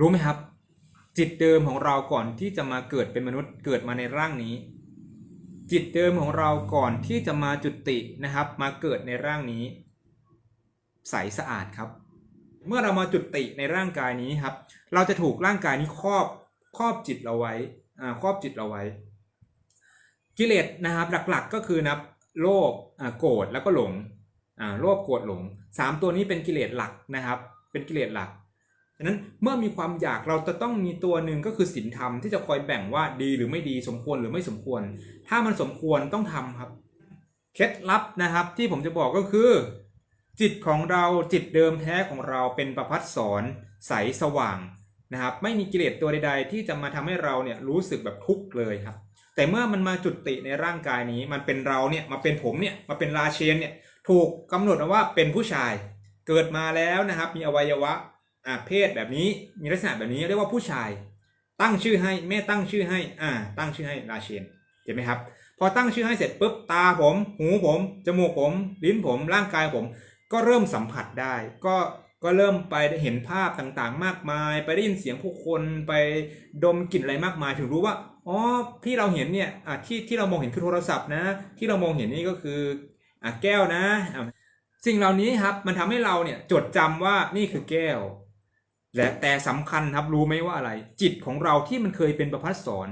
รู้ไหมครับ จิตเดิมของเราก่อนที่จะมาเกิดเป็นมนุษย์เกิดมาในร่างนี้ จิตเดิมของเราก่อนที่จะมาจุตินะครับ มาเกิดในร่างนี้ ใสสะอาดครับ เมื่อเรามาจุติในร่างกายนี้ครับ เราจะถูกร่างกายนี้ครอบครอบจิตเราไว้อ่าครอบจิตเราไว้ กิเลสนะครับ หลักๆก็คือนับโลภอ่าโกรธแล้วก็หลงอ่าโลภโกรธหลงสามตัวนี้เป็นกิเลสหลักนะครับ เป็นกิเลสหลัก ฉะนั้นเมื่อมีความอยากเราจะต้องมีตัวหนึ่งก็คือศีลธรรมที่จะคอยแบ่งว่าดีหรือไม่ดีสมควรหรือไม่สมควร ถ้ามันสมควรต้องทำครับ เคล็ดลับนะครับที่ผมจะบอกก็คือ จิตของเราจิตเดิมแท้ของเราเป็นประพัดสอนใสสว่างนะครับไม่มีกิเลสตัวใด ๆ ที่จะมาทำให้เราเนี่ยรู้สึกแบบทุกข์เลยครับ แต่เมื่อมันมาจุติในร่างกายนี้มันเป็นเราเนี่ยมาเป็นผมเนี่ยมาเป็นราเชนเนี่ยถูกกำหนดเอาว่าเป็นผู้ชาย เกิดมาแล้วนะครับมีอวัยวะ อ่าเพศแบบนี้มีลักษณะแบบนี้เรียกว่าผู้ชาย ตั้งชื่อให้แม่ตั้งชื่อให้อ่าตั้งชื่อให้ราเชนเห็นไหมครับ พอตั้งชื่อให้เสร็จปุ๊บตาผม หูผมจมูกผม ลิ้นผมร่างกายผม ก็เริ่มสัมผัสได้ ก็ก็เริ่มไปเห็นภาพต่างๆ มากมาย ไปได้ยินเสียงผู้คนไปดมกลิ่นอะไรมากมาย ถึงรู้ว่าอ๋อที่เราเห็นเนี่ยอะที่ที่เรามองเห็นคือโทรศัพท์นะ ที่เรามองเห็นนี่ก็คืออะแก้วนะอะสิ่งเหล่านี้ครับมันทำให้เราเนี่ยจดจำว่านี่คือแก้ว และแต่สำคัญครับรู้ไหมว่าอะไร จิตของเราที่มันเคยเป็นประพัดสอน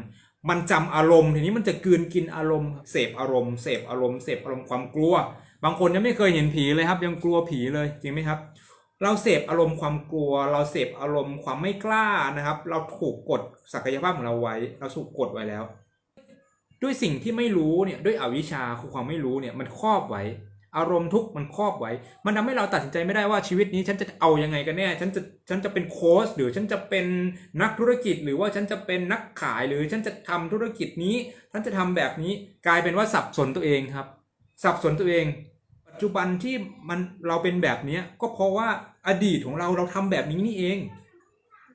มันจำอารมณ์ทีนี้มันจะกืนกินอารมณ์เสพอารมณ์เสพอารมณ์เสพอารมณ์ความกลัว บางคนยังไม่เคยเห็นผีเลยครับ ยังกลัวผีเลยจริงไหมครับ เราเสพอารมณ์ความกลัว เราเสพอารมณ์ความไม่กล้านะครับ เราถูกกดศักยภาพของเราไว้ เราถูกกดไว้แล้ว ด้วยสิ่งที่ไม่รู้เนี่ยด้วยอวิชชาคือความไม่รู้เนี่ยมันครอบไว้ อารมณ์ทุกข์มันครอบไว้ มันทำให้เราตัดสินใจไม่ได้ว่าชีวิตนี้ฉันจะเอายังไงกันแน่ ฉันจะฉันจะเป็นโค้ชหรือฉันจะเป็นนักธุรกิจ หรือว่าฉันจะเป็นนักขายหรือฉันจะทำธุรกิจนี้ ฉันจะทำแบบนี้กลายเป็นว่าสับสนตัวเองครับ สับสนตัวเอง ปัจจุบันที่มันเราเป็นแบบเนี้ยก็เพราะว่าอดีตของเราเราทำแบบนี้นี่เอง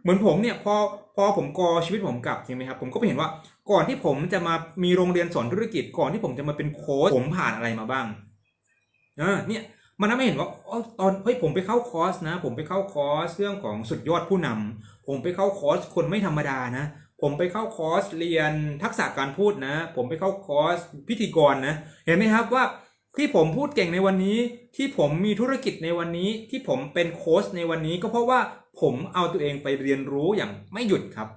เหมือนผมเนี่ยพอพอผมกอชีวิตผมกลับใช่ไหมครับผมก็ไปเห็นว่าก่อนที่ผมจะมามีโรงเรียนสอนธุรกิจ ก่อนที่ผมจะมาเป็นโค้ชผมผ่านอะไรมาบ้าง เออเนี่ยมันทำให้เห็นว่าอตอนเฮ้ยผมไปเข้าคอร์สนะ ผมไปเข้าคอร์สเรื่องของสุดยอดผู้นำผมไปเข้าคอร์สคนไม่ธรรมดานะ ผมไปเข้าคอร์สเรียนทักษะการพูดนะ ผมไปเข้าคอร์สพิธีกรนะ เห็นไหมครับว่าที่ผมพูดเก่งในวันนี้ที่ผมมีธุรกิจในวันนี้ที่ผมเป็นโค้ชในวันนี้ก็เพราะว่าผมเอาตัวเองไปเรียนรู้อย่างไม่หยุดครับ